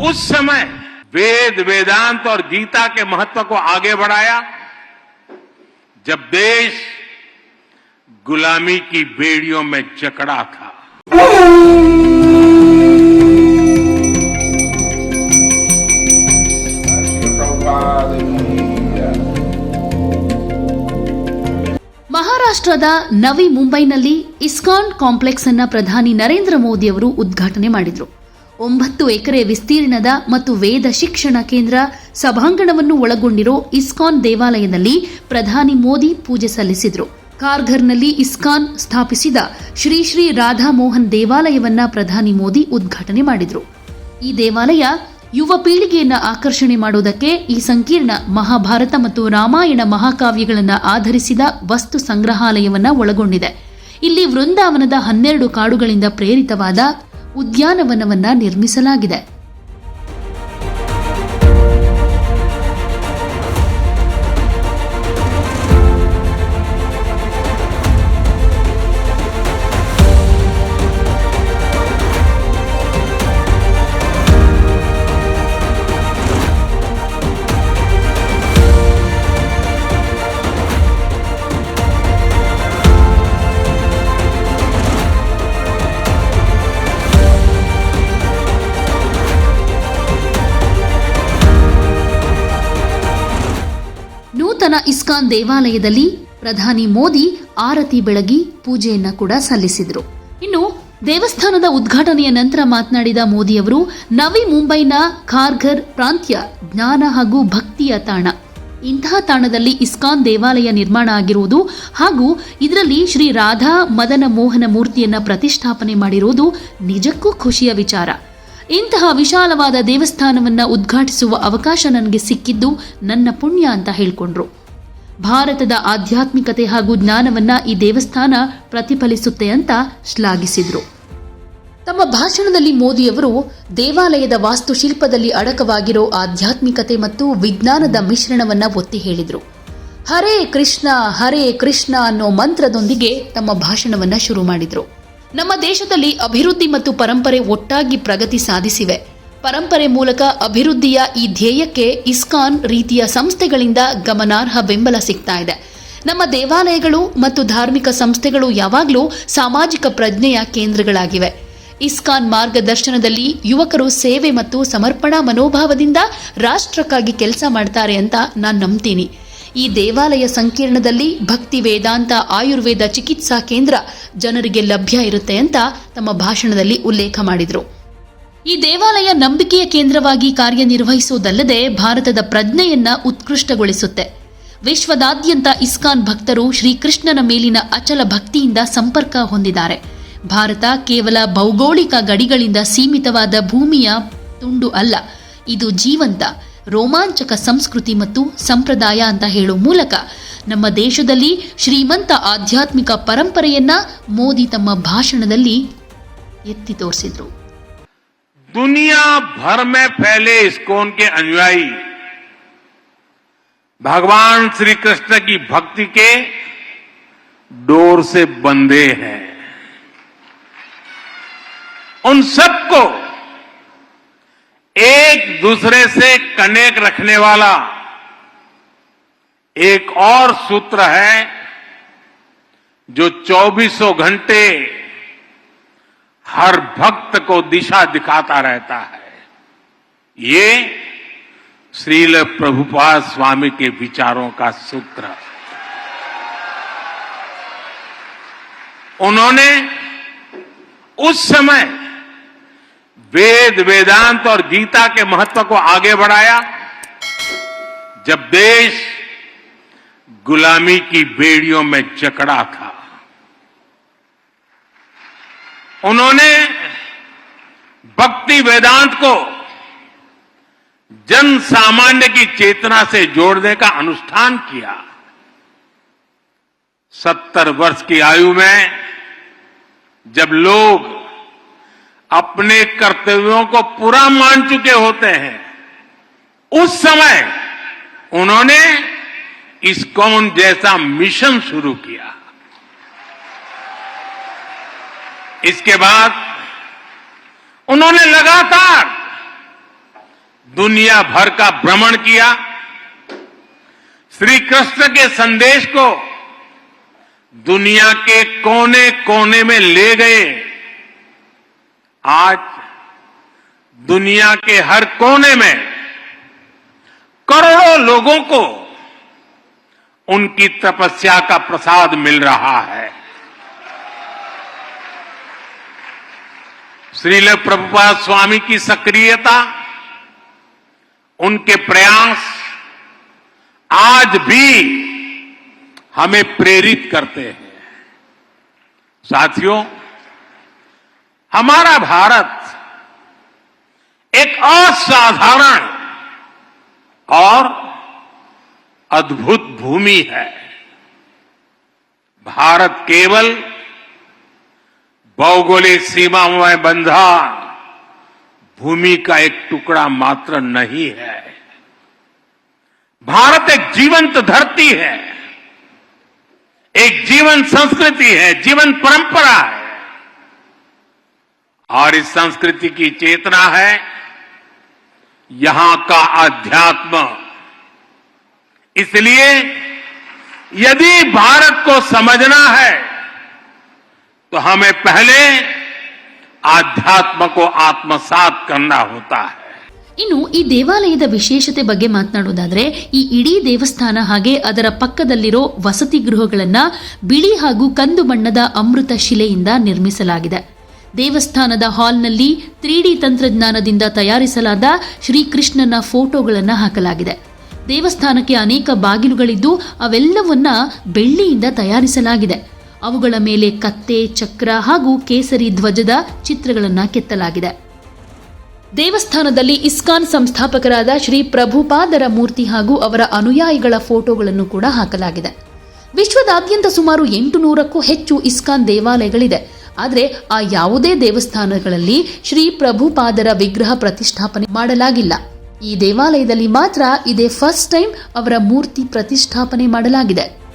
उस समय वेद वेदांत और गीता के महत्व को आगे बढ़ाया जब देश गुलामी की बेड़ियों में जकड़ा था ಮಹಾರಾಷ್ಟ್ರದ ನವಿ ಮುಂಬೈನಲ್ಲಿ ಇಸ್ಕಾನ್ ಕಾಂಪ್ಲೆಕ್ಸ್ ಅನ್ನ ಪ್ರಧಾನಿ ನರೇಂದ್ರ ಮೋದಿ ಅವರು ಉದ್ಘಾಟನೆ ಮಾಡಿದ್ರು ಒಂಬತ್ತು ಎಕರೆ ವಿಸ್ತೀರ್ಣದ ಮತ್ತು ವೇದ ಶಿಕ್ಷಣ ಕೇಂದ್ರ ಸಭಾಂಗಣವನ್ನು ಒಳಗೊಂಡಿರೋ ಇಸ್ಕಾನ್ ದೇವಾಲಯದಲ್ಲಿ ಪ್ರಧಾನಿ ಮೋದಿ ಪೂಜೆ ಸಲ್ಲಿಸಿದರು. ಕಾರ್ಘರ್ನಲ್ಲಿ ಇಸ್ಕಾನ್ ಸ್ಥಾಪಿಸಿದ ಶ್ರೀ ಶ್ರೀ ರಾಧಾ ಮೋಹನ್ ದೇವಾಲಯವನ್ನ ಪ್ರಧಾನಿ ಮೋದಿ ಉದ್ಘಾಟನೆ ಮಾಡಿದರು. ಈ ದೇವಾಲಯ ಯುವ ಪೀಳಿಗೆಯನ್ನ ಆಕರ್ಷಣೆ ಮಾಡುವುದಕ್ಕೆ ಈ ಸಂಕೀರ್ಣ ಮಹಾಭಾರತ ಮತ್ತು ರಾಮಾಯಣ ಮಹಾಕಾವ್ಯಗಳನ್ನು ಆಧರಿಸಿದ ವಸ್ತು ಸಂಗ್ರಹಾಲಯವನ್ನು ಒಳಗೊಂಡಿದೆ. ಇಲ್ಲಿ ವೃಂದಾವನದ ಹನ್ನೆರಡು ಕಾಡುಗಳಿಂದ ಪ್ರೇರಿತವಾದ ಉದ್ಯಾನವನವನ್ನ ನಿರ್ಮಿಸಲಾಗಿದೆ. ನೂತನ ಇಸ್ಕಾನ್ ದೇವಾಲಯದಲ್ಲಿ ಪ್ರಧಾನಿ ಮೋದಿ ಆರತಿ ಬೆಳಗಿ ಪೂಜೆಯನ್ನ ಕೂಡ ಸಲ್ಲಿಸಿದ್ರು. ಇನ್ನು ದೇವಸ್ಥಾನದ ಉದ್ಘಾಟನೆಯ ನಂತರ ಮಾತನಾಡಿದ ಮೋದಿಯವರು ನವಿ ಮುಂಬೈನ ಖಾರ್ಘರ್ ಪ್ರಾಂತ್ಯ ಜ್ಞಾನ ಹಾಗೂ ಭಕ್ತಿಯ ತಾಣ. ಇಂತಹ ತಾಣದಲ್ಲಿ ಇಸ್ಕಾನ್ ದೇವಾಲಯ ನಿರ್ಮಾಣ ಆಗಿರುವುದು ಹಾಗೂ ಇದರಲ್ಲಿ ಶ್ರೀ ರಾಧಾ ಮದನ ಮೋಹನ ಮೂರ್ತಿಯನ್ನ ಪ್ರತಿಷ್ಠಾಪನೆ ಮಾಡಿರುವುದು ನಿಜಕ್ಕೂ ಖುಷಿಯ ವಿಚಾರ. ಇಂತಹ ವಿಶಾಲವಾದ ದೇವಸ್ಥಾನವನ್ನು ಉದ್ಘಾಟಿಸುವ ಅವಕಾಶ ನನಗೆ ಸಿಕ್ಕಿದ್ದು ನನ್ನ ಪುಣ್ಯ ಅಂತ ಹೇಳಿಕೊಂಡ್ರು. ಭಾರತದ ಆಧ್ಯಾತ್ಮಿಕತೆ ಹಾಗೂ ಜ್ಞಾನವನ್ನ ಈ ದೇವಸ್ಥಾನ ಪ್ರತಿಫಲಿಸುತ್ತೆ ಅಂತ ಶ್ಲಾಘಿಸಿದರು. ತಮ್ಮ ಭಾಷಣದಲ್ಲಿ ಮೋದಿಯವರು ದೇವಾಲಯದ ವಾಸ್ತುಶಿಲ್ಪದಲ್ಲಿ ಅಡಕವಾಗಿರೋ ಆಧ್ಯಾತ್ಮಿಕತೆ ಮತ್ತು ವಿಜ್ಞಾನದ ಮಿಶ್ರಣವನ್ನ ಒತ್ತಿ ಹೇಳಿದರು. ಹರೇ ಕೃಷ್ಣ ಹರೇ ಕೃಷ್ಣ ಅನ್ನೋ ಮಂತ್ರದೊಂದಿಗೆ ತಮ್ಮ ಭಾಷಣವನ್ನ ಶುರು ಮಾಡಿದ್ರು. ನಮ್ಮ ದೇಶದಲ್ಲಿ ಅಭಿವೃದ್ಧಿ ಮತ್ತು ಪರಂಪರೆ ಒಟ್ಟಾಗಿ ಪ್ರಗತಿ ಸಾಧಿಸಿವೆ. ಪರಂಪರೆ ಮೂಲಕ ಅಭಿವೃದ್ಧಿಯ ಈ ಧ್ಯೇಯಕ್ಕೆ ಇಸ್ಕಾನ್ ರೀತಿಯ ಸಂಸ್ಥೆಗಳಿಂದ ಗಮನಾರ್ಹ ಬೆಂಬಲ ಸಿಗ್ತಾ ಇದೆ. ನಮ್ಮ ದೇವಾಲಯಗಳು ಮತ್ತು ಧಾರ್ಮಿಕ ಸಂಸ್ಥೆಗಳು ಯಾವಾಗಲೂ ಸಾಮಾಜಿಕ ಪ್ರಜ್ಞೆಯ ಕೇಂದ್ರಗಳಾಗಿವೆ. ಇಸ್ಕಾನ್ ಮಾರ್ಗದರ್ಶನದಲ್ಲಿ ಯುವಕರು ಸೇವೆ ಮತ್ತು ಸಮರ್ಪಣಾ ಮನೋಭಾವದಿಂದ ರಾಷ್ಟ್ರಕ್ಕಾಗಿ ಕೆಲಸ ಮಾಡ್ತಾರೆ ಅಂತ ನಾನು ನಂಬ್ತೀನಿ. ಈ ದೇವಾಲಯ ಸಂಕೀರ್ಣದಲ್ಲಿ ಭಕ್ತಿ ವೇದಾಂತ ಆಯುರ್ವೇದ ಚಿಕಿತ್ಸಾ ಕೇಂದ್ರ ಜನರಿಗೆ ಲಭ್ಯ ಇರುತ್ತೆ ಅಂತ ತಮ್ಮ ಭಾಷಣದಲ್ಲಿ ಉಲ್ಲೇಖ ಮಾಡಿದರು. ಈ ದೇವಾಲಯ ನಂಬಿಕೆಯ ಕೇಂದ್ರವಾಗಿ ಕಾರ್ಯನಿರ್ವಹಿಸುವುದಲ್ಲದೆ ಭಾರತದ ಪ್ರಜ್ಞೆಯನ್ನ ಉತ್ಕೃಷ್ಟಗೊಳಿಸುತ್ತೆ. ವಿಶ್ವದಾದ್ಯಂತ ಇಸ್ಕಾನ್ ಭಕ್ತರು ಶ್ರೀಕೃಷ್ಣನ ಮೇಲಿನ ಅಚಲ ಭಕ್ತಿಯಿಂದ ಸಂಪರ್ಕ ಹೊಂದಿದ್ದಾರೆ. ಭಾರತ ಕೇವಲ ಭೌಗೋಳಿಕ ಗಡಿಗಳಿಂದ ಸೀಮಿತವಾದ ಭೂಮಿಯ ತುಂಡು ಅಲ್ಲ, ಇದು ಜೀವಂತ. ರೋಮಾಂಚಕ ಸಂಸ್ಕೃತಿ ಮತ್ತು ಸಂಪ್ರದಾಯ ಅಂತ ಹೇಳುವ ಮೂಲಕ ನಮ್ಮ ದೇಶದಲ್ಲಿ ಶ್ರೀಮಂತ ಆಧ್ಯಾತ್ಮಿಕ ಪರಂಪರೆಯನ್ನ ಮೋದಿ ತಮ್ಮ ಭಾಷಣದಲ್ಲಿ ಎತ್ತಿ ತೋರಿಸಿದ್ರು दुनिया भर में फैले इस्कॉन के अनुयायी भगवान श्री कृष्ण की भक्ति के डोर से बंधे हैं उन सबको एक दूसरे से कनेक्ट रखने वाला। एक और सूत्र है जो चौबीसों घंटे हर भक्त को दिशा दिखाता रहता है। ये श्रील प्रभुपाद स्वामी के विचारों का सूत्र उन्होंने उस समय वेद, वेदांत और गीता के महत्व को आगे बढ़ाया। जब देश गुलामी की बेड़ियों में जकड़ा था, उन्होंने भक्ति वेदांत को जन सामान्य की चेतना से जोड़ने का अनुष्ठान किया। सत्तर वर्ष की आयु में जब लोग अपने कर्तव्यों को पूरा मान चुके होते हैं। उस समय उन्होंने इस्कॉन जैसा मिशन शुरू किया। इसके बाद उन्होंने लगातार दुनिया भर का भ्रमण किया। श्री कृष्ण के संदेश को दुनिया के कोने कोने में ले गए। आज दुनिया के हर कोने में करोड़ों लोगों को उनकी तपस्या का प्रसाद मिल रहा है। श्रील प्रभुपाद स्वामी की सक्रियता, उनके प्रयास आज भी हमें प्रेरित करते हैं। साथियों हमारा भारत एक असाधारण और अद्भुत भूमि है। भारत केवल भौगोलिक सीमाओं में बंधा भूमि का एक टुकड़ा मात्र नहीं है। भारत एक जीवंत धरती है, एक जीवन संस्कृति है, जीवन परंपरा है। और इस संस्कृति की चेतना है यहां का अध्यात्म इसलिए यदि भारत को समझना है तो हमें पहले आध्यात्म को आत्मसात करना होता है ಇನ್ನು ಈ ದೇವಾಲಯದ ವಿಶೇಷತೆ ಬಗ್ಗೆ ಮಾತನಾಡೋದಾದ್ರೆ ಈ ಇಡೀ ದೇವಸ್ಥಾನ ಹಾಗೆ ಅದರ ಪಕ್ಕದಲ್ಲಿರೋ ವಸತಿ ಗೃಹಗಳನ್ನ ಬಿಳಿ ಹಾಗೂ ಕಂದು ಬಣ್ಣದ ಅಮೃತ ಶಿಲೆಯಿಂದ ನಿರ್ಮಿಸಲಾಗಿದೆ ದೇವಸ್ಥಾನದ ಹಾಲ್ನಲ್ಲಿ ತ್ರೀ ಡಿ ತಂತ್ರಜ್ಞಾನದಿಂದ ತಯಾರಿಸಲಾದ ಶ್ರೀಕೃಷ್ಣನ ಫೋಟೋಗಳನ್ನು ಹಾಕಲಾಗಿದೆ. ದೇವಸ್ಥಾನಕ್ಕೆ ಅನೇಕ ಬಾಗಿಲುಗಳಿದ್ದು ಅವೆಲ್ಲವನ್ನ ಬೆಳ್ಳಿಯಿಂದ ತಯಾರಿಸಲಾಗಿದೆ. ಅವುಗಳ ಮೇಲೆ ಕತ್ತೆ, ಚಕ್ರ ಹಾಗೂ ಕೇಸರಿ ಧ್ವಜದ ಚಿತ್ರಗಳನ್ನು ಕೆತ್ತಲಾಗಿದೆ. ದೇವಸ್ಥಾನದಲ್ಲಿ ಇಸ್ಕಾನ್ ಸಂಸ್ಥಾಪಕರಾದ ಶ್ರೀ ಪ್ರಭುಪಾದರ ಮೂರ್ತಿ ಹಾಗೂ ಅವರ ಅನುಯಾಯಿಗಳ ಫೋಟೋಗಳನ್ನು ಕೂಡ ಹಾಕಲಾಗಿದೆ. ವಿಶ್ವದಾದ್ಯಂತ ಸುಮಾರು ಎಂಟು ನೂರಕ್ಕೂ ಹೆಚ್ಚು ಇಸ್ಕಾನ್ ದೇವಾಲಯಗಳಿದೆ. ಆದರೆ ಆ ಯಾವುದೇ ದೇವಸ್ಥಾನಗಳಲ್ಲಿ ಶ್ರೀ ಪ್ರಭುಪಾದರ ವಿಗ್ರಹ ಪ್ರತಿಷ್ಠಾಪನೆ ಮಾಡಲಾಗಿಲ್ಲ. ಈ ದೇವಾಲಯದಲ್ಲಿ ಮಾತ್ರ ಇದೇ ಫಸ್ಟ್ ಟೈಮ್ ಅವರ ಮೂರ್ತಿ ಪ್ರತಿಷ್ಠಾಪನೆ ಮಾಡಲಾಗಿದೆ.